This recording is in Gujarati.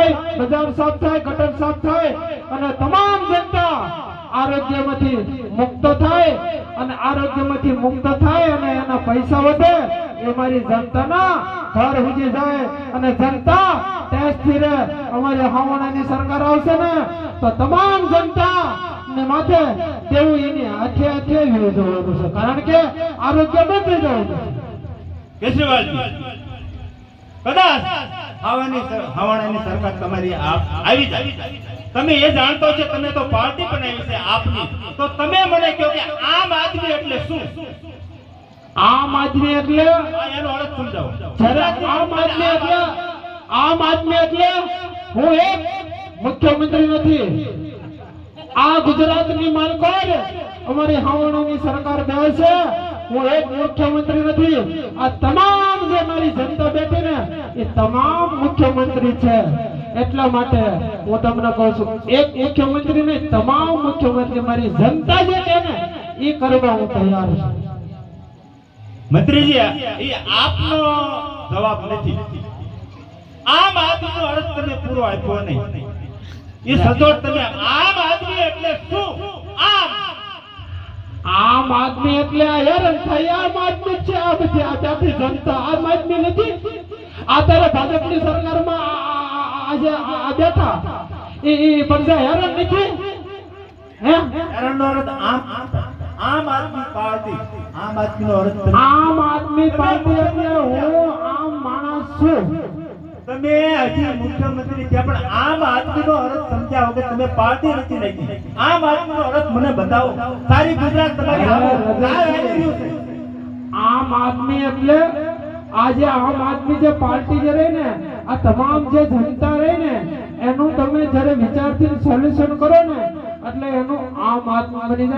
થાય, બજાર સાફ થાય, ગટર સાફ થાય અને તમામ જનતા આરોગ્યમાંથી મુક્ત થાય અને આરોગ્યમાંથી મુક્ત થાય અને એના પૈસા વધે એ મારી જનતાના ઘર સુધી જાય અને જનતા ટેસ્ટથી રહે અમારી હાવણાની સરકાર આવશે ને તો તમામ જનતા ને માથે તેવું એની હાથે હાથે વિરોધ કારણ કે આરોગ્ય બદલી જવું છે હવાની હવાણાની સરકાર તમારી આવી જાય. તમે એ જાણતો છો તમે તો પાર્ટી બનાવી છે આપની. તો તમે મને કહો કે આમ આદમી એટલે શું? આમ આદમી એટલે? એનો અર્થ સમજાવો. જ્યારે આમ આદમી એટલે? આમ આદમી એટલે? હું એક મુખ્યમંત્રી નથી. આ ગુજરાતની માલકોડ અમારી હાવણોની સરકાર બે છે. હું એક મુખ્યમંત્રી નથી. આ તમામ જે મારી જનતા બેઠી ને એ તમામ મુખ્યમંત્રી છે. એટલા માટે હું તમને કહું છું એક મુખ્યમંત્રી નહીં તમામ મુખ્યમંત્રી મારી જનતા જે છે ને એ કરવા હું તૈયાર છું. મંત્રીજી એ આપનો જવાબ નથી. આમ આદમીનો અર્થ તમે પૂરો આપ્યો નહીં. એ સજોડ તમે આમ આદમી એટલે શું? આમ. આમ આદમી એટલે હેરાન થાય આમ આદમી છે આ બધી આ ત્યાંથી જનતા આમ આદમી આ તારે ભાજપની સરકારમાં આજે આ બેઠા. એ એ બધા હેરાન નથી? હે? એનો અર્થ આમ આમ આદમી પાર્ટી આમ આદમીનો અર્થ આમ આદમી પાર્ટી એટલે હું આમ માણસ છું. તમે હજી મુખ્યમંત્રી થયા પણ આમ આદમીનો અર્થ સમજ્યા વગર તમે પાર્ટી નથી નાખી આમ આદમીનો અર્થ મને બતાવો. સારી ગુજરાત તમારી. આમ આદમી એટલે આજે આમ આદમી જે પાર્ટી જે રહી ને, આ તમામ જે જનતા રહી ને, એનું તમે જ્યારે વિચારથી સોલ્યુશન કરો ને, એટલે એનું આમ આદમી બની